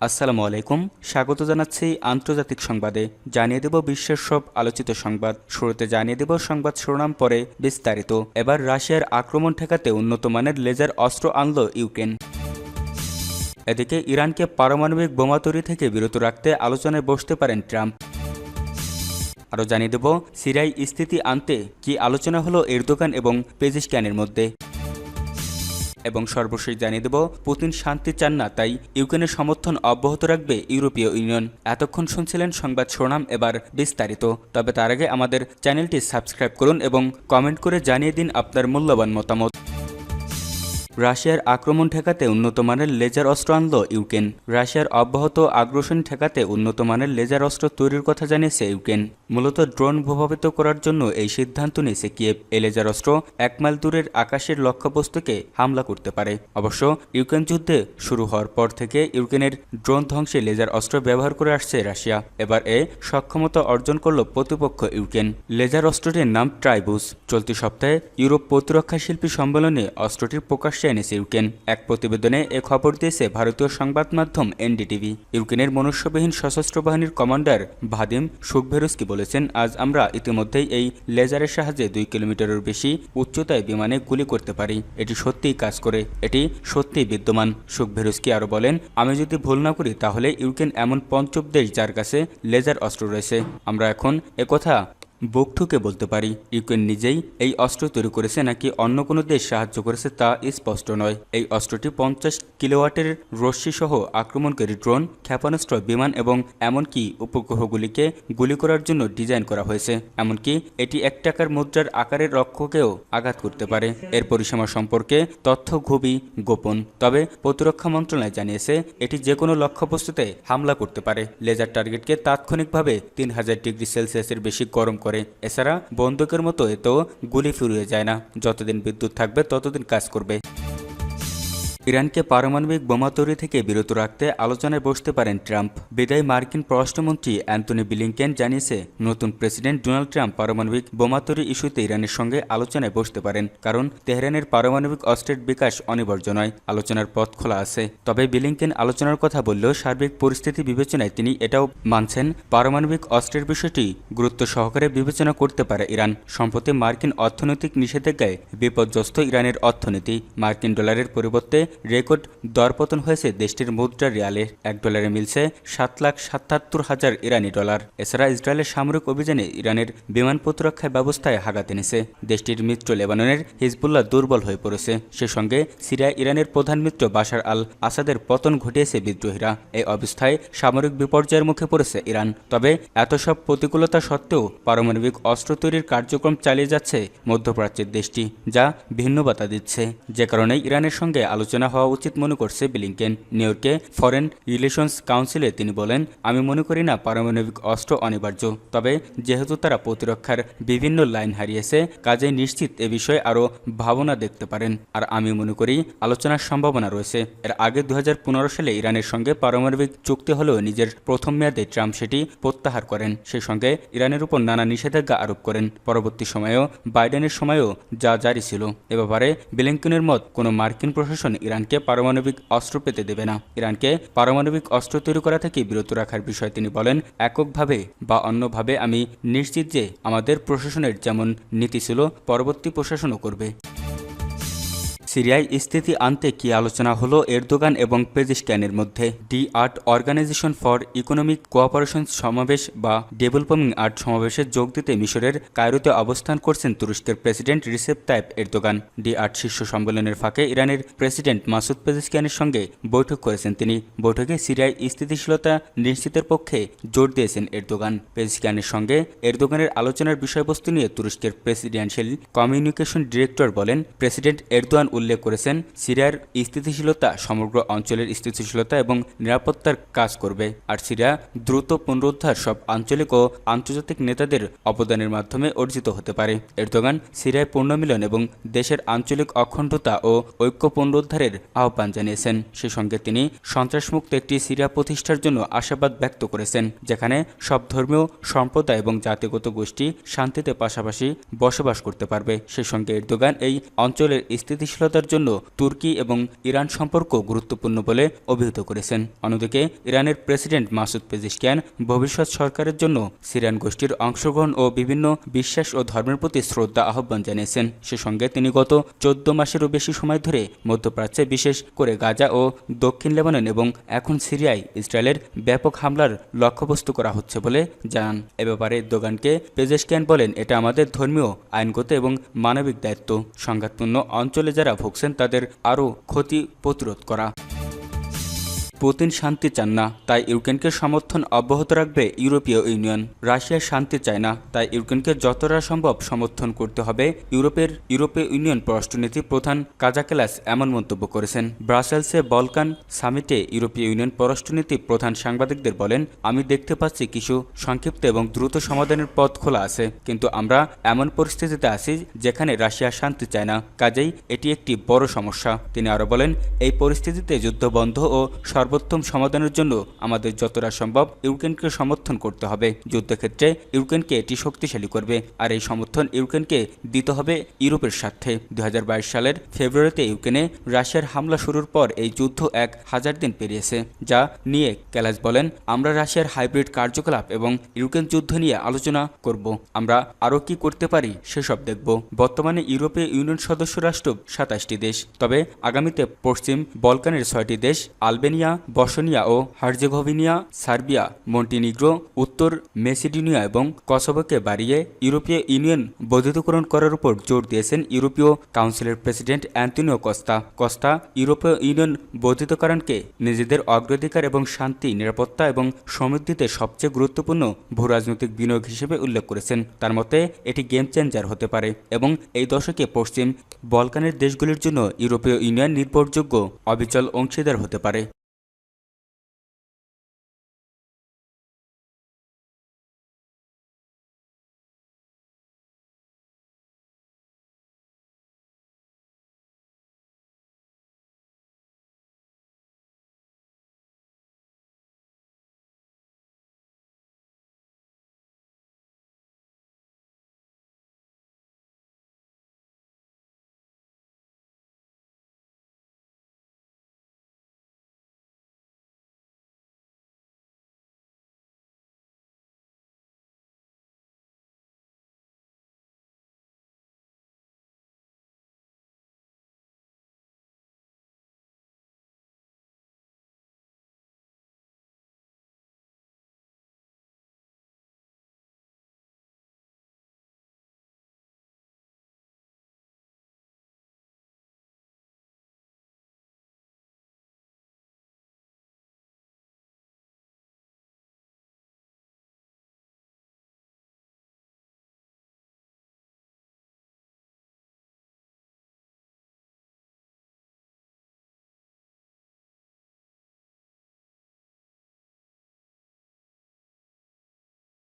আসসালামু আলাইকুম। স্বাগত জানাচ্ছি আন্তর্জাতিক সংবাদে। জানিয়ে দেব বিশ্বের সব আলোচিত সংবাদ। শুরুতে জানিয়ে দেব সংবাদ শিরোনাম পরে বিস্তারিত। এবার রাশিয়ার আক্রমণ ঠেকাতে উন্নত মানের লেজার অস্ত্র আনল ইউক্রেন। এদিকে ইরানকে পারমাণবিক বোমা তৈরি থেকে বিরত রাখতে আলোচনায় বসতে পারেন ট্রাম্প। আরও জানিয়ে দেব, সিরিয়ায় স্থিতি আনতে কি আলোচনা হলো এরদোগান এবং পেজিস্ক্যানের মধ্যে। এবং সর্বশেষ জানিয়ে দেব, পুতিন শান্তি চান না, তাই ইউক্রেনের সমর্থন অব্যাহত রাখবে ইউরোপীয় ইউনিয়ন। এতক্ষণ শুনছিলেন সংবাদ শোনাম এবার বিস্তারিত। তবে তার আগে আমাদের চ্যানেলটি সাবস্ক্রাইব করুন এবং কমেন্ট করে জানিয়ে দিন আপনার মূল্যবান মতামত। রাশিয়ার আক্রমণ ঠেকাতে উন্নত মানের লেজার অস্ত্র আনল ইউক্রেন। রাশিয়ার অব্যাহত আগ্রাসন ঠেকাতে উন্নত মানের লেজার অস্ত্র তৈরির কথা জানিয়েছে ইউক্রেন। মূলত ড্রোন প্রভাবিত করার জন্য এই সিদ্ধান্ত নিয়েছে কিয়েভ। এই লেজার অস্ত্র এক মাইল দূরের আকাশের লক্ষ্যবস্তুকে হামলা করতে পারে। অবশ্য ইউক্রেন যুদ্ধে শুরু হওয়ার পর থেকে ইউক্রেনের ড্রোন ধ্বংসে লেজার অস্ত্র ব্যবহার করে আসছে রাশিয়া। এবার এ সক্ষমতা অর্জন করল প্রতিপক্ষ ইউক্রেন। লেজার অস্ত্রটির নাম ট্রাইবুস। চলতি সপ্তাহে ইউরোপ প্রতিরক্ষা শিল্পী সম্মেলনে অস্ত্রটির প্রকাশ্যে এনেছে ইউক্রেন। এক প্রতিবেদনে এ খবর দিয়েছে ভারতীয় সংবাদ মাধ্যম এনডিটিভি। ইউক্রেনের মনুষ্যবিহীন সশস্ত্র বাহিনীর কমান্ডার ভাদিম সুখভেরুস্কি বলেছেন, আজ আমরা ইতিমধ্যেই এই লেজারের সাহায্যে দুই কিলোমিটারের বেশি উচ্চতায় বিমানে গুলি করতে পারি। এটি সত্যিই কাজ করে, এটি সত্যিই বিদ্যমান। সুখভেরুস্কি আরও বলেন, আমি যদি ভুল না করি, তাহলে ইউক্রেন এমন পঞ্চম দেশ যার কাছে লেজার অস্ত্র রয়েছে। আমরা এখন একথা বুক ঠুকে বলতে পারি, ইউক্রেন নিজেই এই অস্ত্র তৈরি করেছে নাকি অন্য কোনো দেশ সাহায্য করেছে তা স্পষ্ট নয়। এই অস্ত্রটি পঞ্চাশ কিলোওয়াটের রশ্মি সহ আক্রমণকারী ড্রোন, ক্ষেপণাস্ত্র, বিমান এবং এমনকি উপগ্রহগুলিকে গুলি করার জন্য ডিজাইন করা হয়েছে। এমনকি এটি এক টাকার মুদ্রার আকারের রক্ষকেও আঘাত করতে পারে। এর পরিসীমা সম্পর্কে তথ্য খুবই গোপন। তবে প্রতিরক্ষা মন্ত্রণালয় জানিয়েছে, এটি যে কোনো লক্ষ্যবস্তুতে হামলা করতে পারে। লেজার টার্গেটকে তাৎক্ষণিকভাবে তিন হাজার ডিগ্রি সেলসিয়াসের বেশি গরম করে। এছাড়া বন্দুকের মতো এতেও গুলি ফুরিয়ে যায় না। যতদিন বিদ্যুৎ থাকবে, ততদিন কাজ করবে। ইরানকে পারমাণবিক বোমা তৈরি থেকে বিরত রাখতে আলোচনায় বসতে পারেন ট্রাম্প। বিদায়ী মার্কিন পররাষ্ট্রমন্ত্রী অ্যান্টনি বিলিংকেন জানিয়েছে, নতুন প্রেসিডেন্ট ডোনাল্ড ট্রাম্প পারমাণবিক বোমা তৈরি ইস্যুতে ইরানের সঙ্গে আলোচনায় বসতে পারেন, কারণ তেহরানের পারমাণবিক অস্ত্রের বিকাশ অনিবার্য নয়। আলোচনার পথ খোলা আছে। তবে বিলিংকেন আলোচনার কথা বললেও সার্বিক পরিস্থিতি বিবেচনায় তিনি এটাও মানছেন, পারমাণবিক অস্ত্রের বিষয়টি গুরুত্ব সহকারে বিবেচনা করতে পারে ইরান। সম্প্রতি মার্কিন অর্থনৈতিক নিষেধাজ্ঞায় বিপর্যস্ত ইরানের অর্থনীতি। মার্কিন ডলারের পরিবর্তে রেকর্ড দরপতন হয়েছে দেশটির মুদ্রা রিয়ালে। এক ডলারে মিলছে সাত লাখ সাতাত্তর হাজার ইরানি ডলার। এছাড়া ইসরায়েলের সামরিক অভিযানে ইরানের বিমান প্রতিরক্ষা ব্যবস্থায় হাগাত এনেছে। দেশটির মিত্র লেবাননের হিজবুল্লাহ দুর্বল হয়ে পড়েছে। সে সঙ্গে সিরিয়া ইরানের প্রধান মিত্র বাশার আল আসাদের পতন ঘটিয়েছে বিদ্রোহীরা। এই অবস্থায় সামরিক বিপর্যয়ের মুখে পড়েছে ইরান। তবে এত সব প্রতিকূলতা সত্ত্বেও পারমাণবিক অস্ত্র তৈরির কার্যক্রম চালিয়ে যাচ্ছে মধ্যপ্রাচ্যের দেশটি, যা ভিন্নবাতা দিচ্ছে। যে কারণে ইরানের সঙ্গে আলোচনা হওয়া উচিত মনে করছে বিলিংকেন। নিউ ইয়র্কে ফরেন রিলেশনস কাউন্সিলে তিনি বলেন, আমি মনে করি না পারমাণবিক অস্ত্র অনিবার্য। তবে যেহেতু তারা প্রতিরক্ষার বিভিন্ন লাইন হারিয়েছে কাজে নিশ্চিত এ বিষয়ে আরও ভাবনা দেখতে পারেন। আর আমি মনে করি আলোচনার সম্ভাবনা রয়েছে। এর আগে দু হাজার পনেরো সালে ইরানের সঙ্গে পারমাণবিক চুক্তি হলেও নিজের প্রথম মেয়াদে ট্রাম্প সেটি প্রত্যাহার করেন। সেই সঙ্গে ইরানের উপর নানা নিষেধাজ্ঞা আরোপ করেন। পরবর্তী সময়েও, বাইডেনের সময়েও যা জারি ছিল। এ ব্যাপারে বিলিংকনের মত কোনো মার্কিন প্রশাসন ইরানকে পারমাণবিক অস্ত্র পেতে দেবে না। ইরানকে পারমাণবিক অস্ত্র তৈরি করা থেকে বিরত রাখার বিষয়ে তিনি বলেন, এককভাবে বা অন্যভাবে আমি নিশ্চিত যে আমাদের প্রশাসনের যেমন নীতি ছিল, পরবর্তী প্রশাসনও করবে। সিরিয়ায় স্থিতি আনতে কি আলোচনা হলো এরদোগান এবং পেজিস্ট্যানের মধ্যে? D eight organisation for economic cooperation সমাবেশ বা ডেভেলপমিং আর্ট সমাবেশে যোগ দিতে মিশরের কায়রোতে অবস্থান করছেন তুরস্কের president Recep Tayyip Erdogan. D eight শীর্ষ সম্মেলনের ফাঁকে ইরানের প্রেসিডেন্ট মাসুদ পেজিস্কিয়ানের সঙ্গে বৈঠক করেছেন তিনি। বৈঠকে সিরিয়ায় স্থিতিশীলতা নিশ্চিতের পক্ষে জোর দিয়েছেন এরদোগান। পেজিস্কিয়ানের সঙ্গে এরদোগানের আলোচনার বিষয়বস্তু নিয়ে তুরস্কের প্রেসিডেন্সিয়াল কমিউনিকেশন ডিরেক্টর বলেন, প্রেসিডেন্ট এরদোয়ান উল্লেখ করেছেন, সিরিয়ার স্থিতিশীলতা সমগ্র অঞ্চলের স্থিতিশীলতা এবং নিরাপত্তার কাজ করবে। আর সিরিয়া দ্রুত পুনরুদ্ধার সব আঞ্চলিক ও আন্তর্জাতিক নেতাদের অবদানের মাধ্যমে অর্জিত হতে পারে। এরদোগান সিরিয়ায় পুনর্মিলন এবং দেশের আঞ্চলিক অখণ্ডতা ও ঐক্য পুনরুদ্ধারের আহ্বান জানিয়েছেন। সে সঙ্গে তিনি সন্ত্রাসমুক্ত একটি সিরিয়া প্রতিষ্ঠার জন্য আশাবাদ ব্যক্ত করেছেন, যেখানে সব ধর্মীয়, সম্প্রদায় এবং জাতিগত গোষ্ঠী শান্তিতে পাশাপাশি বসবাস করতে পারবে। সে সঙ্গে এরদোগান এই অঞ্চলের স্থিতিশীলতা স্থিতিশীলতার জন্য তুর্কি এবং ইরান সম্পর্ক গুরুত্বপূর্ণ বলে অভিহিত করেছেন। অন্যদিকে, ইরানের প্রেসিডেন্ট মাসুদ পেজিশকিয়ান ভবিষ্যৎ সরকারের জন্য সিরিয়ান গোষ্ঠীর অংশগ্রহণ ও বিভিন্ন বিশ্বাস ও ধর্মের প্রতি শ্রদ্ধা আহ্বান জানিয়েছেন। সে সঙ্গে তিনি গত চোদ্দ মাসেরও বেশি সময় ধরে মধ্যপ্রাচ্যে, বিশেষ করে গাজা ও দক্ষিণ লেবানন এবং এখন সিরিয়ায় ইসরায়েলের ব্যাপক হামলার লক্ষ্যবস্তু করা হচ্ছে বলে জানান। এ ব্যাপারে দোকানকে পেজেশকিয়ান বলেন, এটা আমাদের ধর্মীয়, আইনগত এবং মানবিক দায়িত্ব। সংঘাতপূর্ণ অঞ্চলে যারা ভুগছেন তাদের আরও ক্ষতি প্রতিরোধ করা। পুতিন শান্তি চান না, তাই ইউক্রেনকে সমর্থন অব্যাহত রাখবে ইউরোপীয় ইউনিয়ন। রাশিয়া শান্তি চায় না, তাই ইউক্রেনকে যতটা সম্ভব সমর্থন করতে হবে ইউরোপের ইউরোপীয় ইউনিয়ন পররাষ্ট্রনীতি প্রধান কাজাকেলাস এমন মন্তব্য করেছেন। ব্রাসেলসে বলকান সামিটে ইউরোপীয় ইউনিয়ন পররাষ্ট্রনীতি প্রধান সাংবাদিকদের বলেন, আমি দেখতে পাচ্ছি কিছু সংক্ষিপ্ত এবং দ্রুত সমাধানের পথ খোলা আছে, কিন্তু আমরা এমন পরিস্থিতিতে আছি যেখানে রাশিয়া শান্তি চায় না। কাজেই এটি একটি বড় সমস্যা। তিনি আরও বলেন, এই পরিস্থিতিতে যুদ্ধ বন্ধ ও সর্বোত্তম সমাধানের জন্য আমাদের যতটা সম্ভব ইউক্রেনকে সমর্থন করতে হবে। যুদ্ধক্ষেত্রে ইউক্রেনকে এটি শক্তিশালী করবে। আর এই সমর্থন ইউক্রেনকে দিতে হবে ইউরোপের স্বার্থে। দুই হাজার বাইশ সালের ফেব্রুয়ারিতে ইউক্রেনে রাশিয়ার হামলা শুরুর পর এই যুদ্ধ এক হাজার দিন পেরিয়েছে, যা নিয়ে ক্যালাস বলেন, আমরা রাশিয়ার হাইব্রিড কার্যকলাপ এবং ইউক্রেন যুদ্ধ নিয়ে আলোচনা করব। আমরা আরও কি করতে পারি সেসব দেখব। বর্তমানে ইউরোপীয় ইউনিয়ন সদস্য রাষ্ট্র সাতাশটি দেশ। তবে আগামীতে পশ্চিম বলকানের ছয়টি দেশ আলবেনিয়া বসনিয়া ও হার্জেগোভিনিয়া, সার্বিয়া, মন্টিনিগ্রো, উত্তর মেসিডোনিয়া এবং কসোভোকে বাড়িয়ে ইউরোপীয় ইউনিয়ন বৈধতাকরণ করার উপর জোর দিয়েছেন ইউরোপীয় কাউন্সিলের প্রেসিডেন্ট অ্যান্টনিও কস্তা। কস্তা ইউরোপীয় ইউনিয়ন বৈধতাকরণকে নিজেদের অগ্রাধিকার এবং শান্তি, নিরাপত্তা এবং সমৃদ্ধিতে সবচেয়ে গুরুত্বপূর্ণ ভূরাজনৈতিক বিনিয়োগ হিসেবে উল্লেখ করেছেন। তার মতে, এটি গেম চেঞ্জার হতে পারে এবং এই দশকে পশ্চিম বলকানের দেশগুলির জন্য ইউরোপীয় ইউনিয়ন নির্ভরযোগ্য অবিচল অংশীদার হতে পারে।